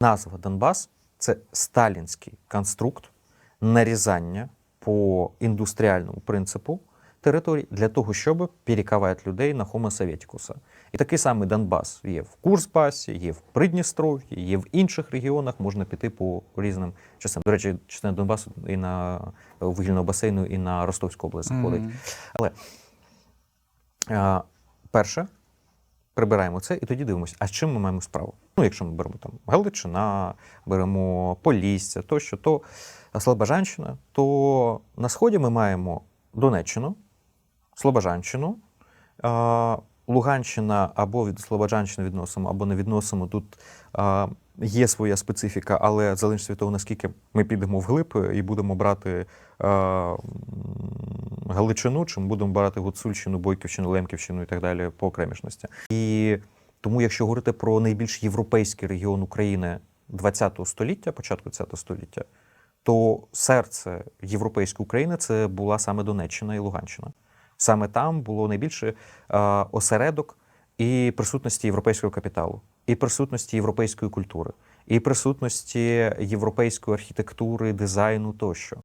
Назва Донбас це сталінський конструкт нарізання по індустріальному принципу територій для того, щоб перековати людей на Homo Sovieticus. І такий самий Донбас є в Курсбасі, є в Придністров'ї, є в інших регіонах. Можна піти по різним частинам. До речі, частина Донбасу і на вугільного басейну, і на Ростовську область заходить. Мгм. Але а, перше, прибираємо це і тоді дивимося, а з чим ми маємо справу. Ну, якщо ми беремо там Галичина, беремо Полісся, тощо, то Слобожанщина, то на сході ми маємо Донеччину, Слобожанщину, Луганщина або від Слобожанщини відносимо, або не відносимо. Тут є своя специфіка, але залежить від того, наскільки ми підемо вглиб і будемо брати Галичину, чи ми будемо брати Гуцульщину, Бойківщину, Лемківщину і так далі по окремішності. І тому, якщо говорити про найбільш європейський регіон України ХХ століття, початку ХХ століття, то серце європейської України це була саме Донеччина і Луганщина. Саме там було найбільше е, осередок і присутності європейського капіталу, і присутності європейської культури, і присутності європейської архітектури, дизайну тощо.